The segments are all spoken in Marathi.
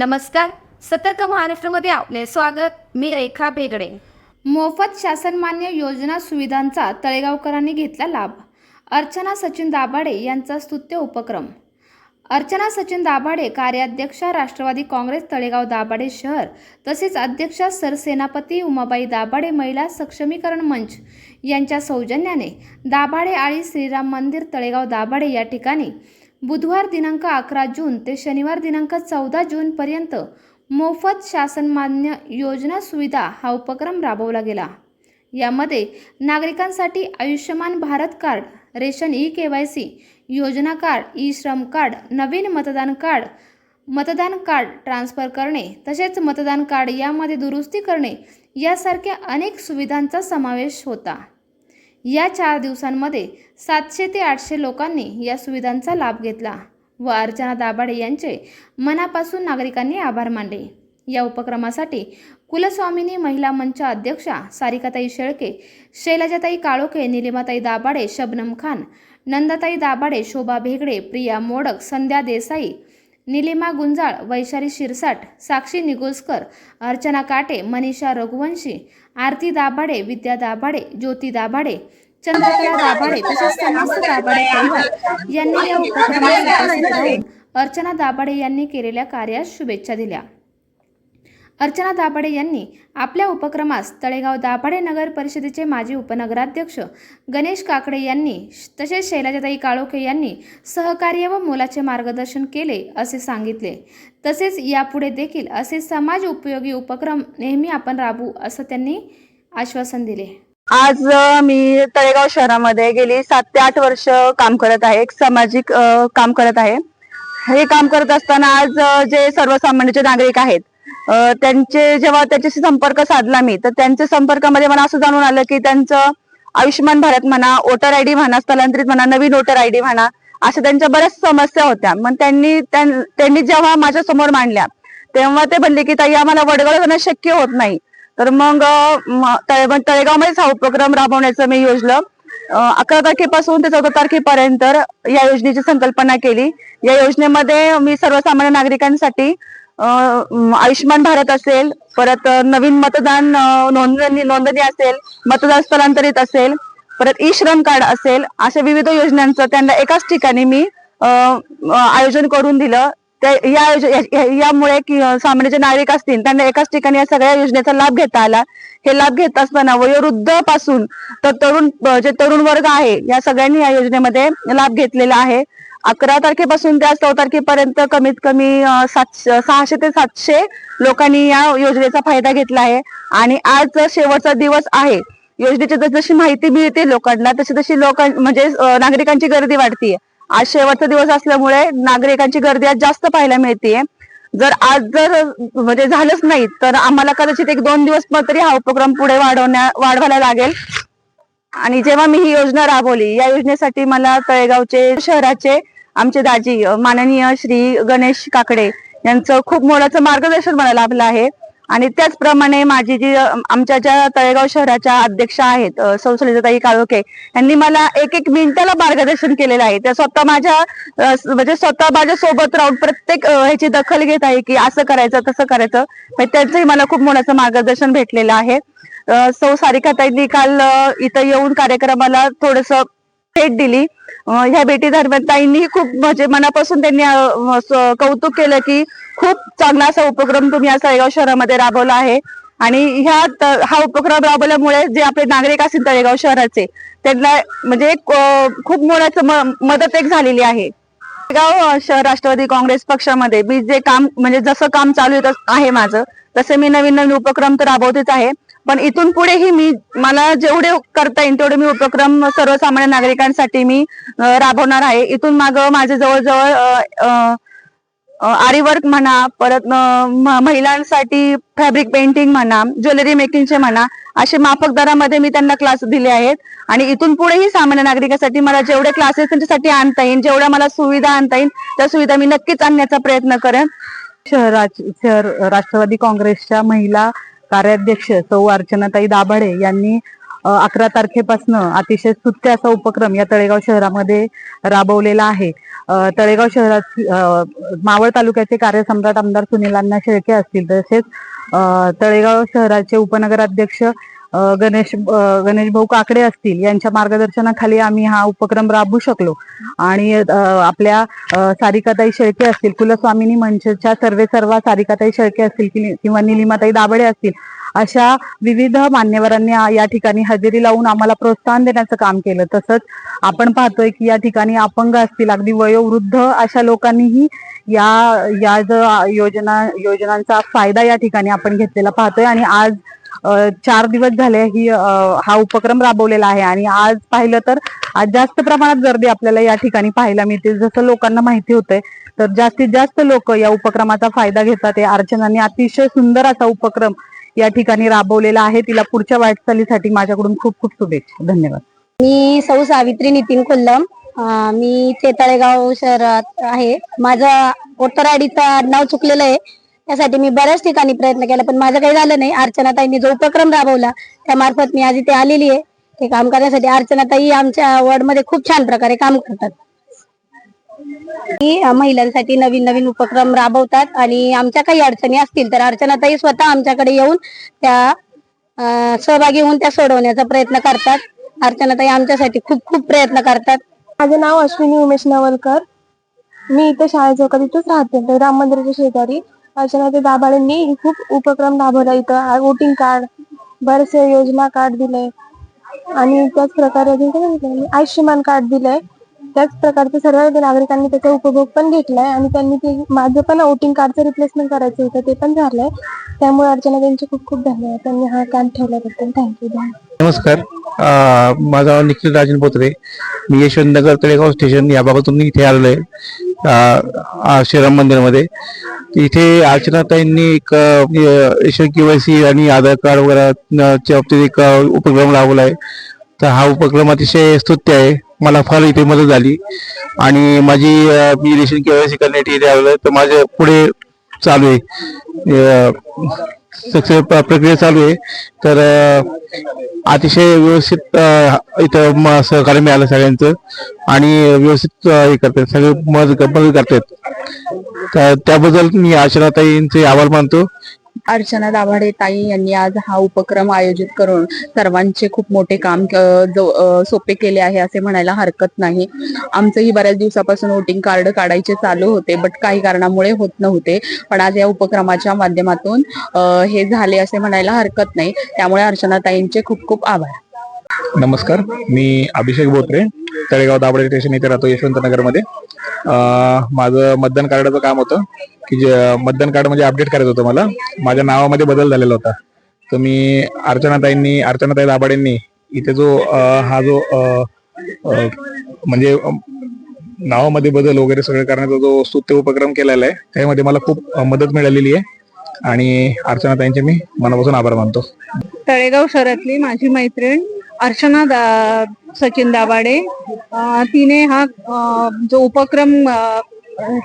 नमस्कार. सतर्क महाराष्ट्रामध्ये आपले स्वागत. मी रेखा बेगडे मोफत शासनमान्य योजना सुविधांचा तळेगावकरांनी घेतला लाभ. अर्चना सचिन दाभाडे यांचा स्तुत्य उपक्रम. अर्चना सचिन दाभाडे कार्याध्यक्षा राष्ट्रवादी काँग्रेस तळेगाव दाभाडे शहर तसेच अध्यक्षा सरसेनापती उमाबाई दाभाडे महिला सक्षमीकरण मंच यांच्या सौजन्याने दाभाडे आळी श्रीराम मंदिर तळेगाव दाभाडे या ठिकाणी बुधवार दिनांक अकरा जून ते शनिवार दिनांक चौदा जूनपर्यंत मोफत शासनमान्य योजना सुविधा हा उपक्रम राबवला गेला. यामध्ये नागरिकांसाठी Ayushman Bharat card ration E K Y C योजना कार्ड ई श्रम कार्ड नवीन मतदान कार्ड मतदान कार्ड ट्रान्स्फर करणे तसेच मतदान कार्ड यामध्ये दुरुस्ती करणे यासारख्या अनेक सुविधांचा समावेश होता. या चार दिवसांमध्ये सातशे ते आठशे लोकांनी या सुविधांचा लाभ घेतला व अर्चना दाभाडे यांचे मनापासून नागरिकांनी आभार मानले. या उपक्रमासाठी कुलस्वामिनी महिला मंच अध्यक्षा सारिकाताई शेळके शैलजाताई काळोखे निलिमाताई दाभाडे शबनम खान नंदाताई दाभाडे शोभा भेगडे प्रिया मोडक संध्या देसाई निलिमा गुंजाळ वैशाली शिरसाट साक्षी निगोसकर अर्चना काटे मनीषा रघुवंशी आरती दाभाडे विद्या दाभाडे ज्योती दाभाडे चंद्रकला दाभाडे तसेच समस्त दाभाडे यांनी या उपक्रमात अर्चना दाभाडे यांनी केलेल्या कार्यास शुभेच्छा दिल्या. अर्चना दाभाडे यांनी आपल्या उपक्रमास तळेगाव दाभाडे नगर परिषदेचे माजी उपनगराध्यक्ष गणेश काकडे यांनी तसेच शैलजाताई काळोखे यांनी सहकार्य व मोलाचे मार्गदर्शन केले असे सांगितले. तसेच यापुढे देखील असे समाज उपयोगी उपक्रम नेहमी आपण राबवू असं त्यांनी आश्वासन दिले. आज मी तळेगाव शहरामध्ये गेली सात ते आठ वर्ष काम करत आहे एक सामाजिक काम करत आहे. हे काम करत असताना आज जे सर्वसामान्य जे नागरिक आहेत त्यांचे जेव्हा त्याच्याशी संपर्क साधला मी तर त्यांच्या संपर्कामध्ये मला असं जाणून आलं की त्यांचं आयुष्यमान भारत म्हणा वोटर आयडी म्हणा स्थलांतरित म्हणा नवीन वोटर आयडी म्हणा अशा त्यांच्या बऱ्याच समस्या होत्या. मग त्यांनी त्यांनी जेव्हा माझ्यासमोर मांडल्या तेव्हा ते म्हणले की ताई आम्हाला वडगाव जाणं शक्य होत नाही. तर मग तळे- तळेगावमध्येच हा उपक्रम राबवण्याचं मी योजलं. अकरा तारखेपासून ते चौदा तारखेपर्यंत या योजनेची संकल्पना केली. या योजनेमध्ये मी सर्वसामान्य नागरिकांसाठी आयुष्यमान भारत असेल परत नवीन मतदान नोंदणी नोंदणी असेल मतदान स्थलांतरित असेल परत ई श्रम कार्ड असेल अशा विविध योजनांचं त्यांना एकाच ठिकाणी मी अ, आयोजन करून दिलं. या यामुळे की सामान्य जे नागरिक असतील त्यांना एकाच ठिकाणी या सगळ्या योजनेचा लाभ घेता आला. हे लाभ घेत असताना वयोवृद्धपासून तर तरुण जे तरुण वर्ग आहे या सगळ्यांनी या योजनेमध्ये लाभ घेतलेला आहे. अकरा तारखेपासून ते आज चौदा तारखेपर्यंत कमीत कमी सातशे सहाशे ते सातशे लोकांनी या योजनेचा फायदा घेतला आहे. आणि आज शेवटचा दिवस आहे योजनेची जशी माहिती मिळते लोकांना तशी तशी लोकां म्हणजे नागरिकांची गर्दी वाढतीये. आज शेवटचा दिवस असल्यामुळे नागरिकांची गर्दी आज जास्त पाहायला मिळतीये. जर आज जर म्हणजे झालंच नाही तर आम्हाला कदाचित एक दोन दिवस तरी हा उपक्रम पुढे वाढवण्या वाढवायला लागेल. आणि जेव्हा मी ही योजना राबवली या योजनेसाठी मला तळेगावचे शहराचे आमचे दाजी माननीय श्री गणेश काकडे यांचं खूप मोलाचं मार्गदर्शन मला लाभलं आहे. आणि त्याचप्रमाणे माझी जी आमच्या ज्या तळेगाव शहराच्या अध्यक्षा आहेत संसदेताई काळोखे यांनी मला एक एक मिनिटाला मार्गदर्शन केलेलं आहे. त्या स्वतः माझ्या म्हणजे स्वतः माझ्या सोबत राहून प्रत्येक ह्याची दखल घेत आहे की असं करायचं तसं करायचं. त्यांचंही मला खूप मोलाचं मार्गदर्शन भेटलेलं आहे. सौ सारिकाताईंनी काल इथं येऊन कार्यक्रमाला थोडस भेट दिली. ह्या भेटी दरम्यान ताईंनी खूप म्हणजे मनापासून त्यांनी कौतुक केलं की खूप चांगला असा उपक्रम तुम्ही या तळेगाव शहरामध्ये राबवला आहे. आणि ह्या हा उपक्रम राबवल्यामुळे जे आपले नागरिक असतील तळेगाव शहराचे त्यांना म्हणजे खूप मोलाचं मदत एक झालेली आहे. तळेगाव शहर राष्ट्रवादी काँग्रेस पक्षामध्ये मी जे काम म्हणजे जसं काम चालू आहे तस- आहे माझं तसे मी नवीन नवीन उपक्रम तर राबवतेच आहे. पण इथून पुढेही मी मला जेवढे करता येईल तेवढे मी उपक्रम सर्वसामान्य नागरिकांसाठी मी राबवणार आहे. इथून माग माझे जवळजवळ आरीवर्क आरी वर्क म्हणा परत महिलांसाठी फॅब्रिक पेंटिंग म्हणा ज्वेलरी मेकिंगचे म्हणा असे माफक दरामध्ये मी त्यांना क्लास दिले आहेत. आणि इथून पुढेही सामान्य नागरिकांसाठी मला जेवढे क्लासेस त्यांच्यासाठी आणता येईल जेवढ्या मला सुविधा आणता येईल त्या सुविधा मी नक्कीच आणण्याचा प्रयत्न करेन. शहरात शहर राष्ट्रवादी काँग्रेसच्या महिला कार्याध्यक्ष सौ अर्चनाताई दाभाडे यांनी अकरा तारखेपासून अतिशय स्तुत्य असा उपक्रम या तळेगाव शहरामध्ये राबवलेला आहे. तळेगाव शहरात मावळ तालुक्याचे कार्यसम्राट आमदार सुनील अण्णा शेळके असतील तसेच तळेगाव शहराचे उपनगराध्यक्ष गणेश गणेश भाऊ काकडे असतील यांच्या मार्गदर्शनाखाली आम्ही हा उपक्रम राबवू शकलो. आणि आपल्या सारिकाताई शेळके असतील कुलस्वामिनी मंचच्या सर्वे सर्व सारिकाताई शेळके असतील किंवा निलिमाताई दाबडे असतील अशा विविध मान्यवरांनी या ठिकाणी हजेरी लावून आम्हाला प्रोत्साहन देण्याचं काम केलं. तसंच आपण पाहतोय की या ठिकाणी अपंग असतील अगदी वयोवृद्ध अशा लोकांनीही या या जो योजना योजनांचा फायदा या ठिकाणी आपण घेतलेला पाहतोय. आणि आज चार दिवस झाले ही हा उपक्रम राबवलेला आहे. आणि आज पाहिलं तर आज जास्त प्रमाणात गर्दी आपल्याला या ठिकाणी पाहायला मिळते. जसं लोकांना माहिती होतंय तर जास्तीत जास्त लोक या उपक्रमाचा फायदा घेतात. या अर्चनाने अतिशय सुंदर असा उपक्रम या ठिकाणी राबवलेला आहे. तिला पुढच्या वाटचालीसाठी माझ्याकडून खूप खूप शुभेच्छा. धन्यवाद. मी सौ सावित्री नितीन कोल्लम. मी चेताळेगाव तळेगाव शहरात आहे. माझा वोटर नाव चुकलेलं आहे. त्यासाठी मी बऱ्याच ठिकाणी प्रयत्न केला पण माझं काही झालं नाही. अर्चनाताईंनी जो उपक्रम राबवला त्यामार्फत मी आज इथे आलेली आहे. ते काम करण्यासाठी अर्चनाताई आमच्या वॉर्डमध्ये खूप छान प्रकारे काम करतात. महिलांसाठी नवीन नवीन उपक्रम राबवतात आणि आमच्या काही अडचणी असतील तर अर्चनाताई स्वतः आमच्याकडे येऊन त्या सहभागी होऊन त्या सोडवण्याचा प्रयत्न करतात. अर्चनाताई आमच्यासाठी खूप खूप प्रयत्न करतात. माझं नाव अश्विनी उमेश नवलकर. मी इथे शाळे चौकात इथेच राहते राम मंदिराच्या शेजारी. अर्चनाचे दाभाडेंनी खूप उपक्रम राबवला इथं. वोटिंग कार्ड बरेचसे योजना कार्ड दिले. आणि त्याच प्रकारे अजून काय दिलंय? आयुष्यमान कार्ड दिलंय. त्याच प्रकारचे सर्व नागरिकांनी त्याचा उपभोग पण घेतलाय आणि त्यांनी ते माझं पण वोटिंग कार्डचं रिप्लेसमेंट करायचं होतं ते पण झालंय. त्यामुळे अर्चना त्यांचे खूप खूप धन्यवाद. त्यांनी हा कॅम्प ठेवल्याबद्दल थँक्यू धन्यवाद. नमस्कार. अ, माझं नाव निखिल राजन बोत्रे मी यशवंतनगर तळेगाव स्टेशन या भागातून इथे आलेलो आहे. श्रीराम मंदिरामध्ये. इथे अर्चनाताईंनी एक के वाय सी आणि आधार कार्ड वगैरे च्या बाबतीत एक उपक्रम राबवला आहे. तर हा उपक्रम अतिशय स्तुत्य आहे. मला फार इथे मदत झाली. आणि माझी मी रेशन केवायसी करण्यासाठी इथे आलो तर माझ्या पुढे चालू आहे. प्रक्रिया चालू आहे. तर अतिशय व्यवस्थित इथं म- सहकार्य मिळालं सगळ्यांचं आणि व्यवस्थित हे करतात. सगळे मदत मदत करतात. तर त्याबद्दल मी आचनाताईंचे आभार मानतो. अर्चना दाभाडे ताई यांनी आज हा उपक्रम आयोजित करून सर्वांचे खूप मोठे काम सोपे केले आहे असे म्हणायला हरकत नाही. आमचंही बऱ्याच दिवसापासून वोटिंग कार्ड काढायचे चालू होते बट काही कारणामुळे होत नव्हते. पण आज या उपक्रमाच्या माध्यमातून हे झाले असे म्हणायला हरकत नाही. त्यामुळे अर्चना ताईंचे खूप खूप आभार. नमस्कार मी अभिषेक बोत्रे तळेगाव दाबडे स्टेशन इथे राहतो यशवंत नगरमध्ये माझं मतदान कार्डाचं काम होतं की जे मतदान कार्ड म्हणजे अपडेट करायचं होतं मला. माझ्या नावामध्ये बदल झालेला होता. तर मी अर्चनाताईंनी अर्चनाताई दाभाडेंनी इथे जो अं, हा जो अं, अं, म्हणजे अं, नावामध्ये बदल वगैरे सगळं करण्याचा जो स्तुत्य उपक्रम केलेला आहे त्यामध्ये मला खूप अं, मदत मिळालेली आहे. आणि अर्चनाताईंचे मी मनापासून आभार मानतो. तळेगाव शहरातली माझी मैत्रीण अर्चना दा सचिन दाभाडे तिने हा जो उपक्रम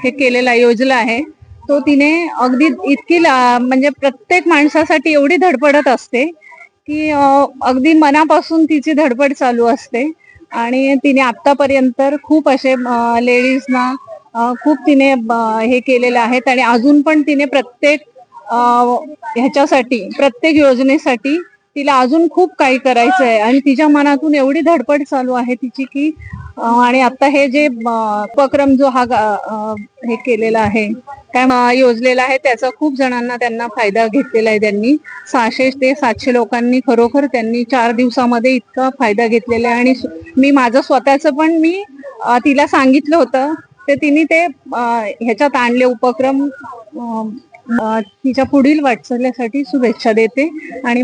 हे केलेला योजला आहे तो तिने अगदी इतकी ला- म्हणजे प्रत्येक माणसासाठी एवढी धडपडत असते की अगदी मनापासून तिची धडपड चालू असते. आणि तिने आतापर्यंत खूप असे लेडीजना खूप तिने हे केलेले आहेत. आणि अजून पण तिने प्रत्येक ह्याच्यासाठी प्रत्येक योजनेसाठी तिला अजून खूप काही करायचं आहे आणि तिच्या मनातून एवढी धडपड चालू आहे तिची की आणि आता हे जे उपक्रम जो हा हे केलेला आहे काय योजलेला आहे त्याचा खूप जणांना त्यांना फायदा घेतलेला आहे त्यांनी. सहाशे ते सातशे लोकांनी खरोखर त्यांनी चार दिवसामध्ये इतका फायदा घेतलेला आहे. आणि मी माझं स्वतःचं पण मी तिला सांगितलं होतं. ते तिने ते ह्याच्यात आणले उपक्रम तिच्या पुढील वाटचाल्यासाठी शुभेच्छा देते. आणि